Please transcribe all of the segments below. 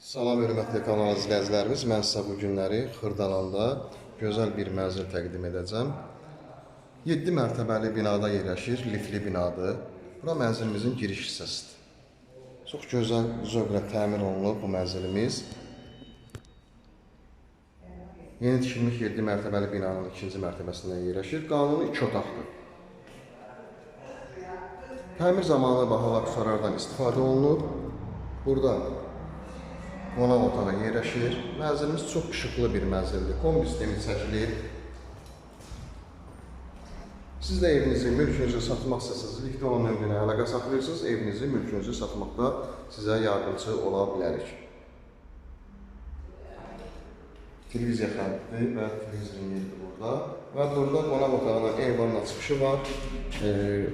Salam hörmətli kanal izləyicilərimiz. Mən sizə bu günləri Xırdalanda gözəl bir mənzil təqdim edəcəm. 7 mərtəbəli binada yerləşir, lifli binadır. Bura mənzilimizin giriş hissəsidir. Çox gözəl zövqlə təmir olunub bu mənzilimiz. Yeni tikilmiş 7 mərtəbəli binanın ikinci mərtəbəsində yerləşir. Qanuni 2 otaqdır. Təmir zamanı bahalı aksesuarlardan istifadə olunub. Burada qonaq otağı yerləşir. Mənzilimiz çox işıqlı bir mənzildir. Kombi sistemi çəkilir. Siz də evinizi, mülkünüzü satmaq istəsəniz, likdə olan nömrəyə əlaqə saxlayırsınız, evinizi, mülkünüzü satmaqda sizə yardımcı ola bilərik. Televiziya xətti və televizorun yeridir burada. Və burada qonaq otağının eyvanın çıxışı var. Ee,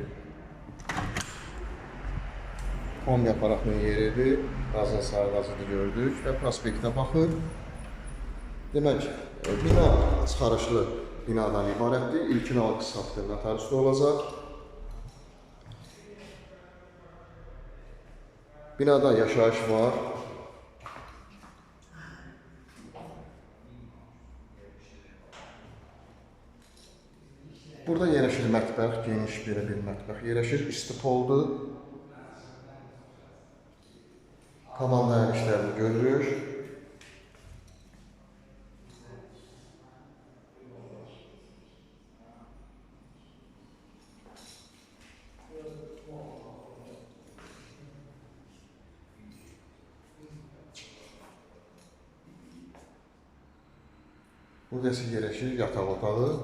Kombi aparatının yeridir. Qazın sarı qazını gördük və prospektə baxır. Demək, e, bina çıxarışlı binadan ibarətdir. İlkin alqısı haqqında notariusda olacaq. Binada yaşayış var. Burada yerləşir mətbəx, geniş belə bir mətbəx yerləşir. İstipoldur. Kaman vermişlerdi, görülüyor. Buradakı yerleşir yatak otağı.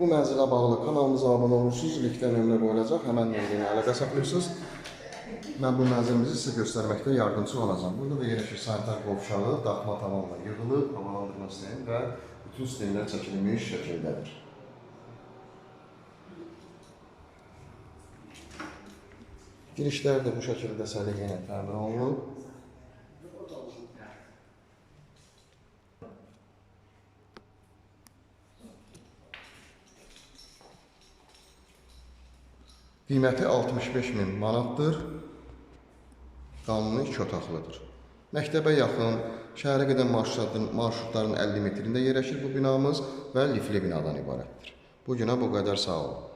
Bu mənzilə bağlı kanalımıza abunə olursunuz, linkdə nömrə qoyulacaq, həmən nömrəyə əlaqə saxlayırsınız. Mən bu mənzilimizi sizə göstərməkdə yardımcı olacağam. Burada da yerləşir sanitar qovşağı, daxma tamamla yığılıb, havalandırma sistemi və bütün sistemlər çəkilmiş şəkildədir. Girişlər də bu şəkildə səliqə ilə təmin olunub. Qiyməti 65 min manatdır. Qanuni iki otaqlıdır. Məktəbə yaxın, şəhərə qədər marşrutların, marşrutların 50 metrində yerləşir bu binamız və lifli binadan ibarətdir. Bu günə bu qədər sağ olun.